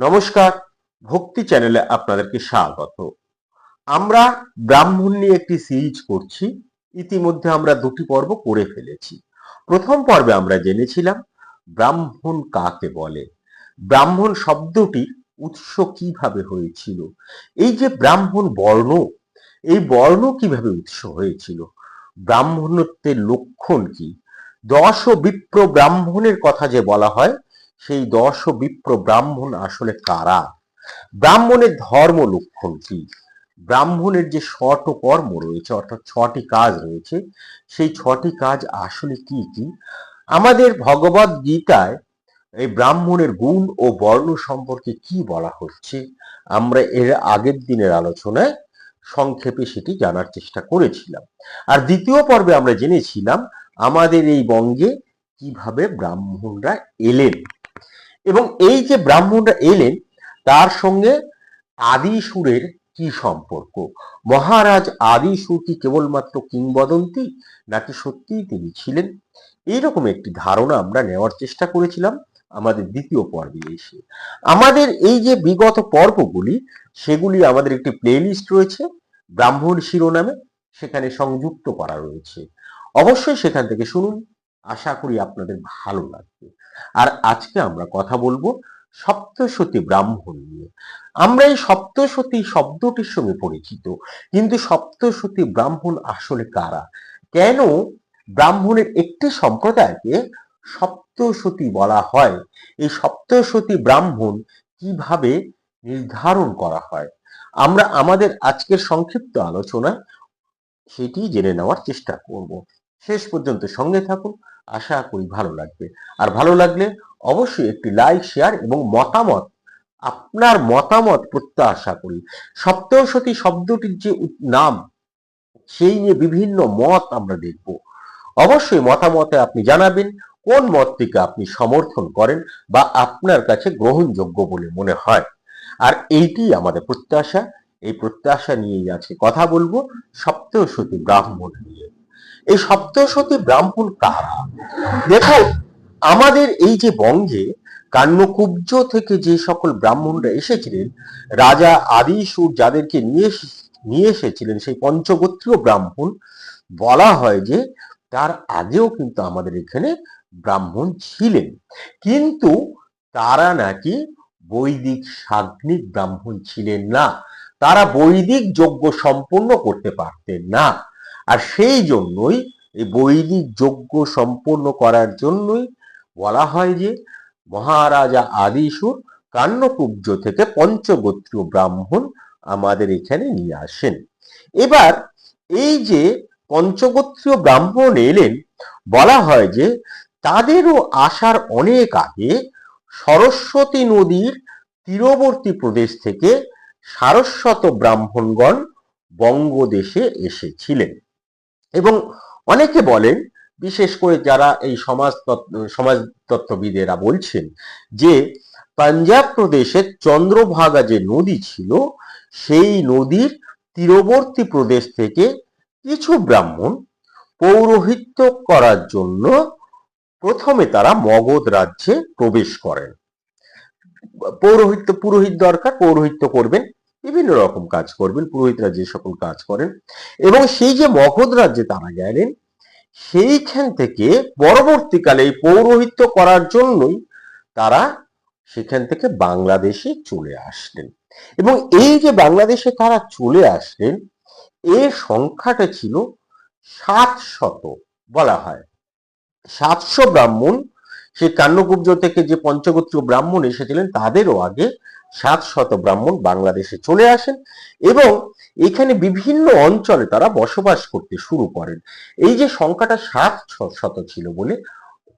নমস্কার, ভক্তি চ্যানেলে আপনাদেরকে স্বাগত। আমরা ব্রাহ্মণ নিয়ে একটি সিরিজ করছি, ইতিমধ্যে আমরা দুটি পর্ব করে ফেলেছি। প্রথম পর্বে আমরা জেনেছিলাম ব্রাহ্মণ কাকে বলে। ব্রাহ্মণ শব্দটির উৎস কীভাবে হয়েছিল? এই যে ব্রাহ্মণ বর্ণ, এই বর্ণ কীভাবে উৎস হয়েছিল? ব্রাহ্মণত্বের লক্ষণ কি? দশ ও বিপ্র ব্রাহ্মণের কথা যে বলা হয় সেই দশ বিপ্র ব্রাহ্মণ আসলে কারা? ব্রাহ্মণের ধর্ম লক্ষণ কি? ব্রাহ্মণের যে শট কর্ম রয়েছে, অর্থাৎ ছটি কাজ রয়েছে, সেই ছটি কাজ আসলে কি কি? আমাদের ভগবত গীতায় এই ব্রাহ্মণের গুণ ও বর্ণ সম্পর্কে কি বলা হচ্ছে? আমরা এর আগের দিনের আলোচনায় সংক্ষেপে সেটি জানার চেষ্টা করেছিলাম। আর দ্বিতীয় পর্বে আমরা জেনেছিলাম আমাদের এই বঙ্গে কীভাবে ব্রাহ্মণরা এলেন। এবং এই যে ব্রাহ্মণরা এলেন, তার সঙ্গে আদি সুরের কি সম্পর্ক? মহারাজ আদি সুর কি কেবলমাত্র কিংবদন্তি নাকি সত্যিই তিনি ছিলেন? এইরকম একটি ধারণা আমরা নেওয়ার চেষ্টা করেছিলাম আমাদের দ্বিতীয় পর্বে এসে। আমাদের এই যে বিগত পর্বগুলি, সেগুলি আমাদের একটি প্লেলিস্ট রয়েছে, ব্রাহ্মণ শিরোনামে, সেখানে সংযুক্ত করা রয়েছে। অবশ্যই সেখান থেকে শুনুন। আশা করি আপনাদের ভালো লাগবে। আর আজকে আমরা কথা বলব সপ্তসতী ব্রাহ্মণ নিয়ে। আমরা এই সপ্তসতী শব্দটির সঙ্গে পরিচিত, কিন্তু সপ্তসতী ব্রাহ্মণ আসলে কারা? কেন ব্রাহ্মণের একটি সম্প্রদায়কে সপ্তসতী বলা হয়? এই সপ্তসতী ব্রাহ্মণ কীভাবে নির্ধারণ করা হয়? আমরা আমাদের আজকের সংক্ষিপ্ত আলোচনায় সেটি জেনে নেওয়ার চেষ্টা করব। শেষ পর্যন্ত সঙ্গে থাকুন। আশা করি ভালো লাগবে। আর ভালো লাগলে অবশ্যই একটি লাইক শেয়ার এবং মতামত, আপনার মতামত প্রত্যাশা করি। সপ্তশতী শব্দটির যে নাম, সেই নিয়ে বিভিন্ন মত আমরা দেখব। অবশ্যই মতামতে আপনি জানাবেন, কোন মতটিকে আপনি সমর্থন করেন বা আপনার কাছে গ্রহণযোগ্য বলে মনে হয়। আর এইটি আমাদের প্রত্যাশা। এই প্রত্যাশা নিয়েই আছে কথা বলব। সপ্তশতী ব্রাহ্মণ নিয়ে। এই সপ্তশতী ব্রাহ্মণ কারা? দেখো, আমাদের এই যে বঙ্গে কান্যকুব্জ থেকে যে সকল ব্রাহ্মণরা এসেছিলেন, রাজা আদিসুর যাদেরকে নিয়ে নিয়ে এসেছিলেন সেই পঞ্চগোত্রীয় ব্রাহ্মণ, বলা হয় যে তার আগেও কিন্তু আমাদের এখানে ব্রাহ্মণ ছিলেন। কিন্তু তারা নাকি বৈদিক সাগ্নিক ব্রাহ্মণ ছিলেন না। তারা বৈদিক যজ্ঞ সম্পন্ন করতে পারতেন না। আর সেই জন্যই এই বৈদিক যজ্ঞ সম্পন্ন করার জন্যই বলা হয় যে মহারাজা আদিসুর কান্নকুব্জ থেকে পঞ্চগোত্রীয় ব্রাহ্মণ আমাদের এখানে নিয়ে আসেন। এবার এই যে পঞ্চগোত্রীয় ব্রাহ্মণ এলেন, বলা হয় যে তাদেরও আসার অনেক আগে সরস্বতী নদীর তীরবর্তী প্রদেশ থেকে সারস্বত ব্রাহ্মণগণ বঙ্গদেশে এসেছিলেন। এবং অনেকে বলেন, বিশেষ করে যারা এই সমাজ তত্ত্ব- সমাজতত্ত্ববিদেরা বলছেন, যে পাঞ্জাব প্রদেশের চন্দ্রভাগা যে নদী ছিল, সেই নদীর তীরবর্তী প্রদেশ থেকে কিছু ব্রাহ্মণ পৌরোহিত্য করার জন্য প্রথমে তারা মগধ রাজ্যে প্রবেশ করেন। পৌরোহিত্য, পুরোহিত দরকার, পৌরোহিত্য করবেন। বিভিন্ন রকম কাজ করবেন, পুরোহিতরা যে সকল কাজ করেন। এবং সেই যে মগধ রাজ্যে তারা গেলেন, সেইখান থেকে পরবর্তীকালে এই পৌরোহিত্য করার জন্যই তারা সেখান থেকে বাংলাদেশে চলে আসলেন। এবং এই যে বাংলাদেশে তারা চলে আসলেন, এর সংখ্যাটা ছিল সাত শত বলা হয়। সাতশো ব্রাহ্মণ, সেই কান্নকুব্জ থেকে যে পঞ্চগোত্রীয় ব্রাহ্মণ এসেছিলেন, তাদেরও আগে সাত শত ব্রাহ্মণ বাংলাদেশে চলে আসেন এবং এখানে বিভিন্ন অঞ্চলে তারা বসবাস করতে শুরু করেন। এই যে সংখ্যাটা সাত শত ছিল বলে,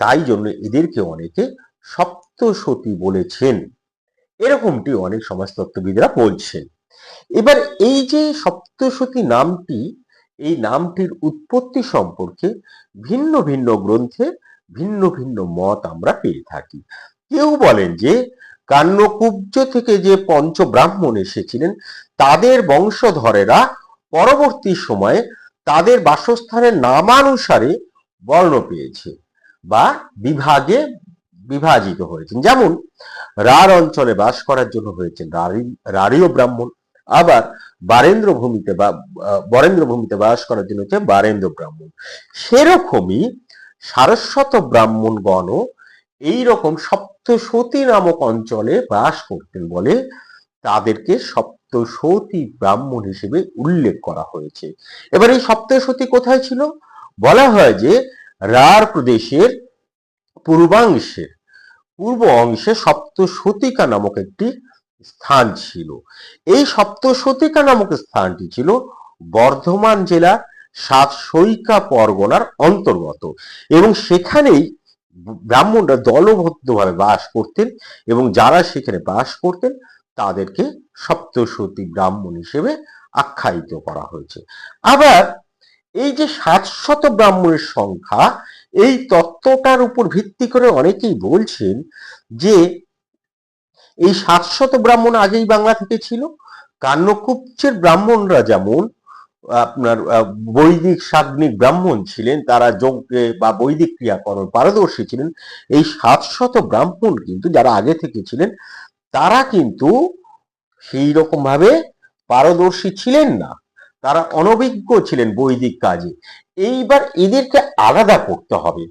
তাই জন্য এদেরকে অনেকে সপ্তসতী বলেছেন। এরকমটি অনেক সমাজতত্ত্ববিদরা বলছেন। এবার এই যে সপ্তসতী নামটি, এই নামটির উৎপত্তি সম্পর্কে ভিন্ন ভিন্ন গ্রন্থে ভিন্ন ভিন্ন মত আমরা পেয়ে থাকি। কেউ বলেন যে কান্নকুব্জ থেকে যে পঞ্চ ব্রাহ্মণ এসেছিলেন, তাদের বংশধরেরা পরবর্তী সময়ে তাদের বাসস্থানের নামানুসারে বর্ণ পেয়েছে বা বিভাগে বিভাজিত হয়েছেন। যেমন রার অঞ্চলে বাস করার জন্য হয়েছেন রারি- রারীয় ব্রাহ্মণ, আবার বারেন্দ্র ভূমিতে বা বরেন্দ্র ভূমিতে বাস করার জন্য হচ্ছে বারেন্দ্র ব্রাহ্মণ। সেরকমই সারস্বত ব্রাহ্মণগণও এইরকম সপ্তসতী নামক অঞ্চলে বাস করতেন বলে তাদেরকে সপ্তসতী ব্রাহ্মণ হিসেবে উল্লেখ করা হয়েছে। এবার এই সপ্তসতী কোথায় ছিল? বলা হয় যে রার প্রদেশের পূর্বাংশের পূর্ব অংশে সপ্তসতিকা নামক একটি স্থান ছিল। এই সপ্তসতিকা নামক স্থানটি ছিল বর্ধমান জেলার সাতসইকা পরগনার অন্তর্গত এবং সেখানেই ব্রাহ্মণরা দলবদ্ধভাবে বাস করতেন এবং যারা সেখানে বাস করতেন, তাদেরকে সপ্তসতী ব্রাহ্মণ হিসেবে আখ্যায়িত করা হয়েছে। আবার এই যে সাতশত ব্রাহ্মণের সংখ্যা, এই তত্ত্বটার উপর ভিত্তি করে অনেকেই বলছেন যে এই সাতশত ব্রাহ্মণ আগেই বাংলা থেকে ছিল। কান্যকুব্জের ব্রাহ্মণরা যেমন আপনার বৈদিক সাগ্নিক ব্রাহ্মণ ছিলেন, তারা যজ্ঞে বা বৈদিক ক্রিয়াকরণ পারদর্শী ছিলেন। এই সাতশত ব্রাহ্মণ কিন্তু যারা আগে থেকে ছিলেন, তারা কিন্তু সেই রকম ভাবে পারদর্শী ছিলেন না। তারা অনভিজ্ঞ ছিলেন বৈদিক কাজে। এইবার এদেরকে আলাদা করতে হবে।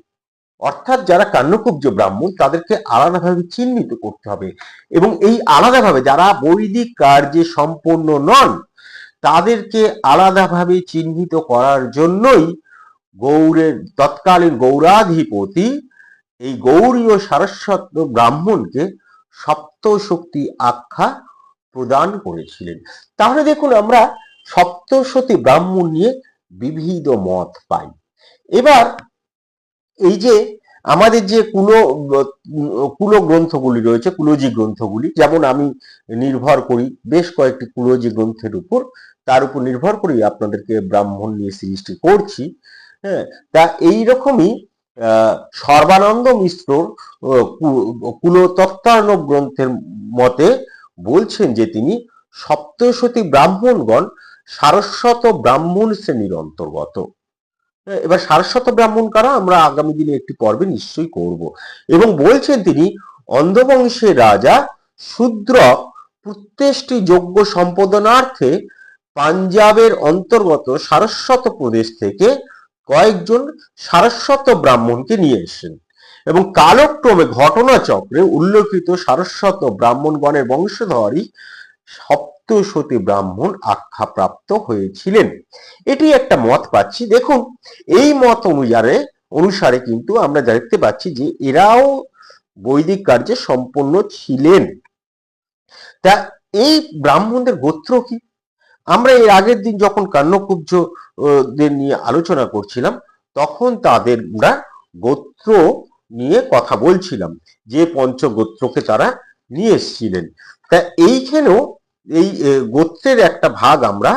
অর্থাৎ যারা কান্যকুব্জ ব্রাহ্মণ, তাদেরকে আলাদাভাবে চিহ্নিত করতে হবে। এবং এই আলাদাভাবে যারা বৈদিক কার্যে সম্পন্ন নন তাদেরকে আলাদাভাবে চিহ্নিত করার জন্যই গৌড়ের তৎকালীন গৌরাধিপতি এই গৌরীয় সারস্বত ব্রাহ্মণকে সপ্তশক্তি আখ্যা প্রদান করেছিলেন। তাহলে দেখুন আমরা সপ্তশতী ব্রাহ্মণ নিয়ে বিবিধ মত পাই। এবার এই যে আমাদের যে কুলো কুলো গ্রন্থগুলি রয়েছে, কুলোজি গ্রন্থগুলি, যেমন আমি নির্ভর করি বেশ কয়েকটি কুলোজি গ্রন্থের উপর। তার উপর নির্ভর করেই আপনাদেরকে ব্রাহ্মণ নিয়ে সিরিজটি করছি। হ্যাঁ তা এইরকমই সর্বানন্দ মিশ্র কুলতত্ত্বার্ণব গ্রন্থের মতে বলছেন যে তিনি সপ্তশতী ব্রাহ্মণগণ সারস্বত ব্রাহ্মণ শ্রেণির অন্তর্গত। হ্যাঁ, এবার সারস্বত ব্রাহ্মণ কারা? আমরা আগামী দিনে একটি পর্বে নিশ্চয়ই করব। এবং বলছেন তিনি অন্ধবংশের রাজা শূদ্র প্রত্যেকটি যোগ্য সম্পাদনার্থে পাঞ্জাবের অন্তর্গত সারস্বত প্রদেশ থেকে কয়েকজন সারস্বত ব্রাহ্মণকে নিয়ে এসেছেন এবং কালক্রমে ঘটনাচক্রে উল্লেখিত সারস্বত ব্রাহ্মণগণের বংশধরই সপ্তশতী ব্রাহ্মণ আখ্যা প্রাপ্ত হয়েছিলেন। এটি একটা মত পাচ্ছি। দেখুন, এই মত অনুসারে অনুসারে কিন্তু আমরা দেখতে পাচ্ছি যে এরাও বৈদিক কার্যে সম্পন্ন ছিলেন। তা এই ব্রাহ্মণদের গোত্র কি? আমরা এর আগের দিন যখন কান্যকুব্জ আহ, দের নিয়ে আলোচনা করছিলাম তখন তাদের আমরা গোত্র নিয়ে কথা বলছিলাম যে পঞ্চগোত্রকে তারা নিয়ে এসেছিলেন। তা এইখানেও এই গোত্রের একটা ভাগ আমরা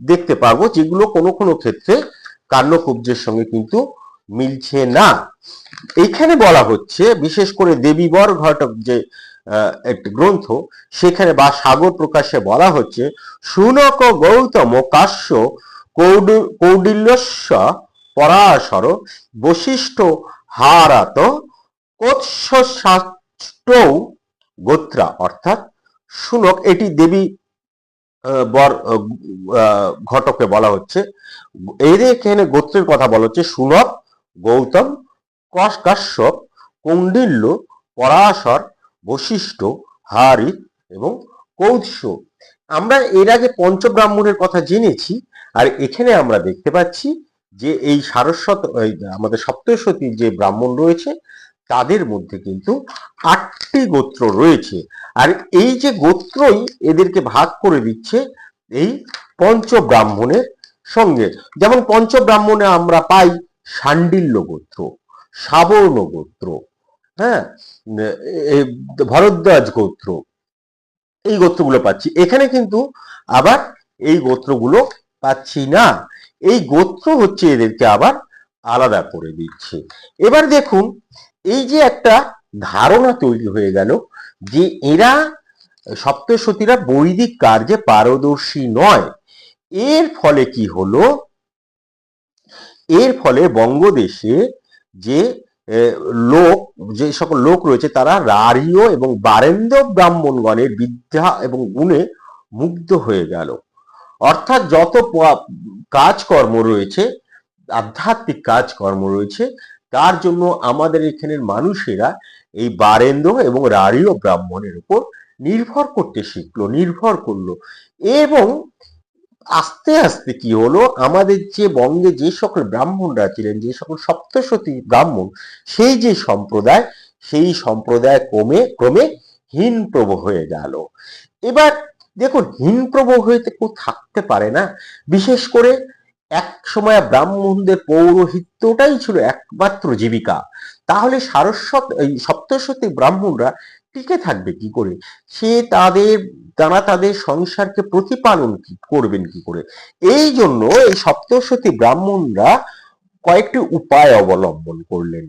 দেখতে পারব যেগুলো কোনো কোনো ক্ষেত্রে কান্যকুব্জের সঙ্গে কিন্তু মিলছে না। এইখানে বলা হচ্ছে বিশেষ করে দেবীবর ঘটক যে একটি গ্রন্থ। সেখানে বা সাগর প্রকাশে বলা হচ্ছে, সুনক গৌতম কাশ্য কৌড- কৌডিল্যস্য পরাশর বশিষ্ঠ হারাত কোৎসাষ্টৌ গোত্রা। অর্থাৎ সুনক, এটি দেবী বর ঘটকে বলা হচ্ছে। এর এখানে গোত্রের কথা বলা হচ্ছে, সুনক গৌতম কশ কাশ্যপ কৌন্ডিল্য পরাশর বশিষ্ঠ হারিত এবং কৌৎস। আমরা এর আগে পঞ্চব্রাহ্মণের কথা জেনেছি আর এখানে আমরা দেখতে পাচ্ছি যে এই সারস্বত আমাদের সপ্তশতী যে ব্রাহ্মণ রয়েছে, তাদের মধ্যে কিন্তু আটটি গোত্র রয়েছে। আর এই যে গোত্রই এদেরকে ভাগ করে দিচ্ছে এই পঞ্চব্রাহ্মণের সঙ্গে। যেমন পঞ্চব্রাহ্মণে আমরা পাই শাণ্ডিল্য গোত্র, সাবর্ণ গোত্র হ্যাঁ? ভরদ্বাজ গোত্র। এই গোত্রগুলো পাচ্ছি। এখানে কিন্তু আবার এই গোত্রগুলো পাচ্ছি না। এই গোত্র হচ্ছে এদেরকে আবার আলাদা করে দিচ্ছে। এবার দেখুন, এই যে একটা ধারণা তৈরি হয়ে গেল যে এরা সপ্তসতীরা বৈদিক কার্যে পারদর্শী নয়। এর ফলে কি হলো? এর ফলে বঙ্গদেশে যে লোক, যে সকল লোক রয়েছে তারা রারীয় এবং বারেন্দ্র ব্রাহ্মণগণের বিদ্যা এবং গুণে মুগ্ধ হয়ে গেল। অর্থাৎ যত কাজকর্ম রয়েছে, আধ্যাত্মিক কাজকর্ম রয়েছে, তার জন্য আমাদের এখানের মানুষেরা এই বারেন্দ্র এবং রারীয় ব্রাহ্মণের উপর নির্ভর করতে শিখলো, নির্ভর করল এবং আস্তে আস্তে কি হলো? আমাদের যে বঙ্গে যে সকল ব্রাহ্মণরা ছিলেন, যে সকল সপ্তশতী ব্রাহ্মণ, সেই যে সম্প্রদায়, সেই সম্প্রদায় ক্রমে ক্রমে হীনপ্রভ হয়ে গেল। এবার দেখুন হীনপ্রভ হয়ে কেউ থাকতে পারে না। বিশেষ করে এক সময় ব্রাহ্মণদের পৌরোহিত্যটাই ছিল একমাত্র জীবিকা। তাহলে সারস্বত, এই সপ্তশতী ব্রাহ্মণরা টিকে থাকবে কি করে? সে তাদের, তারা তাদের সংসারকে প্রতিপালন কি, করবেন কি করে? এই জন্য এই সপ্তশতী ব্রাহ্মণরা কয়েকটি উপায় অবলম্বন করলেন।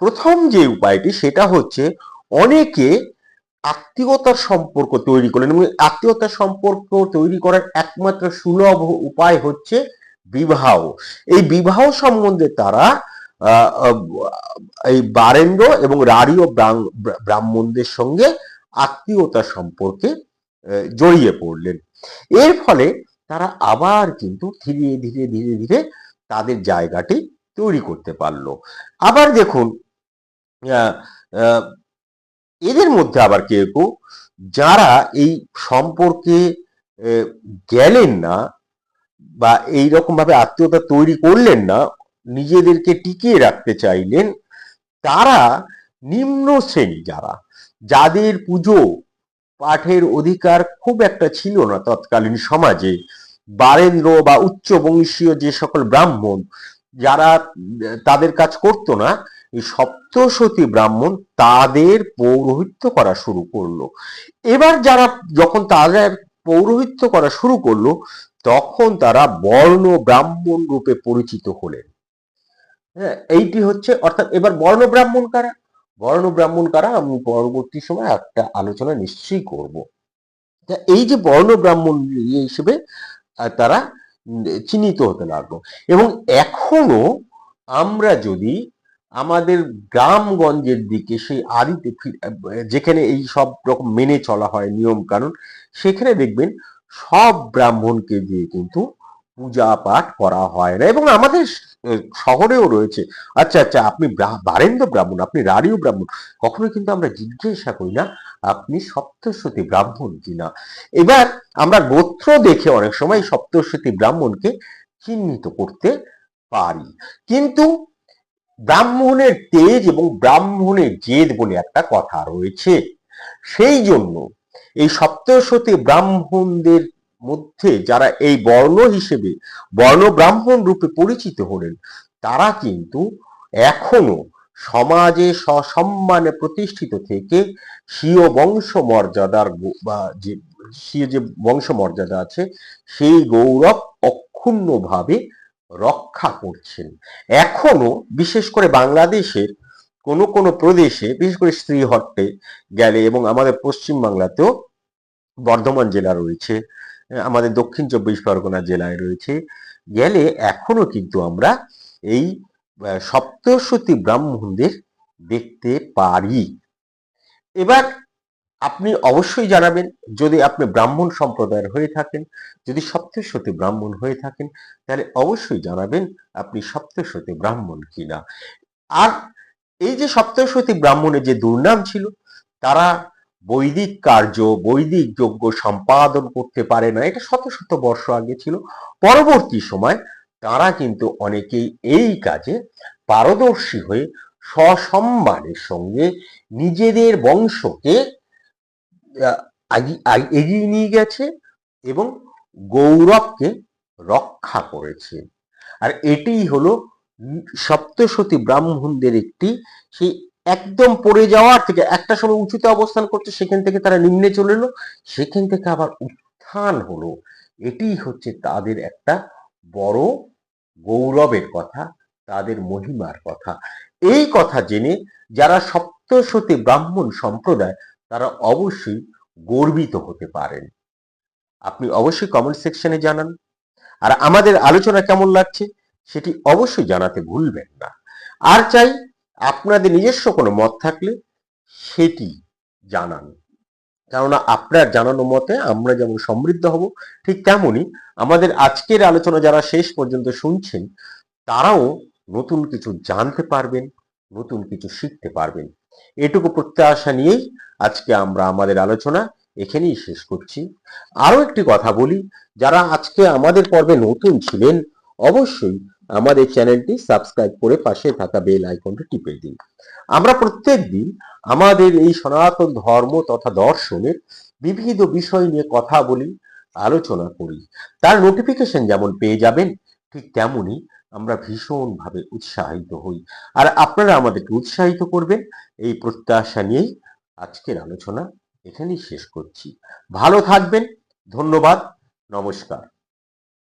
প্রথম যে উপায়টি, সেটা হচ্ছে অনেকে আত্মীয়তার সম্পর্ক তৈরি করলেন এবং আত্মীয়তার সম্পর্ক তৈরি করার একমাত্র সুলভ উপায় হচ্ছে বিবাহ। এই বিবাহ সম্বন্ধে তারা এই বারেন্দ্র এবং রারীয় ব্রাহ্ম- ব্রাহ্মণদের সঙ্গে আত্মীয়তা সম্পর্কে জড়িয়ে পড়লেন। এর ফলে তারা আবার কিন্তু ধীরে ধীরে ধীরে ধীরে তাদের জায়গাটি তৈরি করতে পারল। আবার দেখুন এদের মধ্যে আবার কেউ কেউ যারা এই সম্পর্কে গেলেন না বা এই রকম ভাবে আত্মীয়তা তৈরি করলেন না নিজেদেরকে টিকিয়ে রাখতে চাইলেন তারা নিম্ন শ্রেণি যারা, যাদের পুজো পাঠের অধিকার খুব একটা ছিল না তৎকালীন সমাজে, বারেন্দ্র বা উচ্চ বংশীয় যে সকল ব্রাহ্মণ যারা, তাদের কাজ করতো না সপ্তশতী ব্রাহ্মণ তাদের পৌরোহিত্য করা শুরু করল। এবার যারা যখন তাদের পৌরোহিত্য করা শুরু করল, তখন তারা বর্ণ ব্রাহ্মণ রূপে পরিচিত হলেন। হ্যাঁ এইটি হচ্ছে, অর্থাৎ এবার বর্ণ ব্রাহ্মণ কারা? বর্ণ ব্রাহ্মণ কারা? আমি পরবর্তী সময় একটা আলোচনা নিশ্চয়ই করব। এই যে বর্ণ ব্রাহ্মণ ইয়ে হিসেবে তারা চিহ্নিত হতে লাগল। এবং এখনও আমরা যদি আমাদের গ্রামগঞ্জের দিকে সেই আদিতে যেখানে এই সব রকম মেনে চলা হয় নিয়ম কানুন সেখানে দেখবেন সব ব্রাহ্মণকে দিয়ে কিন্তু পূজা পাঠ করা হয় না। এবং আমাদের শহরেও রয়েছে। আচ্ছা আচ্ছা আপনি ব্রা- বারেন্দ্র ব্রাহ্মণ, আপনি রারীয় ব্রাহ্মণ কখনো কিন্তু আমরা জিজ্ঞাসা করি না, আপনি সপ্তশতী ব্রাহ্মণ কিনা? এবার আমরা গোত্র দেখে অনেক সময় সপ্তশতী ব্রাহ্মণকে চিহ্নিত করতে পারি। কিন্তু ব্রাহ্মণের তেজ এবং ব্রাহ্মণের জেদ বলে একটা কথা রয়েছে। সেই জন্য এই সপ্তশতী ব্রাহ্মণদের মধ্যে যারা এই বর্ণ হিসেবে বর্ণ ব্রাহ্মণ রূপে পরিচিত হলেন, তারা কিন্তু এখনও সমাজে সসম্মানে প্রতিষ্ঠিত থেকে স্বীয় বংশ মর্যাদার বা যে, স্বীয় যে বংশ মর্যাদা আছে, সেই গৌরব অক্ষুণ্ণভাবে রক্ষা করছেন। এখনও বিশেষ করে বাংলাদেশের কোনো কোনো প্রদেশে, বিশেষ করে শ্রীহট্টে গেলে এবং আমাদের পশ্চিম বাংলাতেও বর্ধমান জেলা রয়েছে আমাদের দক্ষিণ চব্বিশ পরগনা জেলায় রয়েছে। গেলে এখনও কিন্তু আমরা এই সপ্তশতী ব্রাহ্মণদের দেখতে পারি। এবার আপনি অবশ্যই জানাবেন, যদি আপনি ব্রাহ্মণ সম্প্রদায়ের হয়ে থাকেন, যদি সপ্তশতী ব্রাহ্মণ হয়ে থাকেন, তাহলে অবশ্যই জানাবেন আপনি সপ্তশতী ব্রাহ্মণ কিনা। আর এই যে সপ্তশতী ব্রাহ্মণের যে দুর্নাম ছিল, তারা বৈদিক কার্য, বৈদিক যজ্ঞ সম্পাদন করতে পারে না। এটা শত শত বর্ষ আগে ছিল। পরবর্তী সময় তারা কিন্তু অনেকেই এই কাজে পারদর্শী হয়ে সসম্মানের সঙ্গে নিজেদের বংশকে এগিয়ে নিয়ে গেছে এবং গৌরবকে রক্ষা করেছে। আর এটিই হলো সপ্তশতী ব্রাহ্মণদের একটি সেই একদম পড়ে যাওয়ার থেকে একটা সময় উঁচুতে অবস্থান করছে সেখান থেকে তারা নিম্নে চলে এলো, সেখান থেকে আবার উত্থান হলো। এটি হচ্ছে তাদের একটা বড় গৌরবের কথা, তাদের মহিমার কথা। এই কথা জেনে যারা সপ্তশতী ব্রাহ্মণ সম্প্রদায়, তারা অবশ্যই গর্বিত হতে পারেন। আপনি অবশ্যই কমেন্ট সেকশনে জানান। আর আমাদের আলোচনা কেমন লাগছে, সেটি অবশ্যই জানাতে ভুলবেন না। আর চাই আপনাদের নিজস্ব কোনো মত থাকলে সেটি জানান। কেননা আপনার জানানো মতে আমরা যেমন সমৃদ্ধ হব, ঠিক তেমনই আমাদের আজকের আলোচনা যারা শেষ পর্যন্ত শুনছেন, তারাও নতুন কিছু জানতে পারবেন, নতুন কিছু শিখতে পারবেন। এটুকু প্রত্যাশা নিয়েই আজকে আমরা আমাদের আলোচনা এখানেই শেষ করছি। আরও একটি কথা বলি, যারা আজকে আমাদের পর্বে নতুন ছিলেন, অবশ্যই আমাদের চ্যানেলটি সাবস্ক্রাইব করে পাশে থাকা বেল আইকনটি টিপে দিন। আমরা প্রত্যেক দিন আমাদের এই সনাতন ধর্ম তথা দর্শনের বিবিধ বিষয় নিয়ে কথা বলি, আলোচনা করি। তার নোটিফিকেশন যেমন পেয়ে যাবেন, ঠিক তেমনই আমরা ভীষণভাবে উৎসাহিত হই। আর আপনারা আমাদেরকে উৎসাহিত করবেন, এই প্রত্যাশা নিয়েই আজকের আলোচনা এখানেই শেষ করছি। ভালো থাকবেন, ধন্যবাদ, নমস্কার।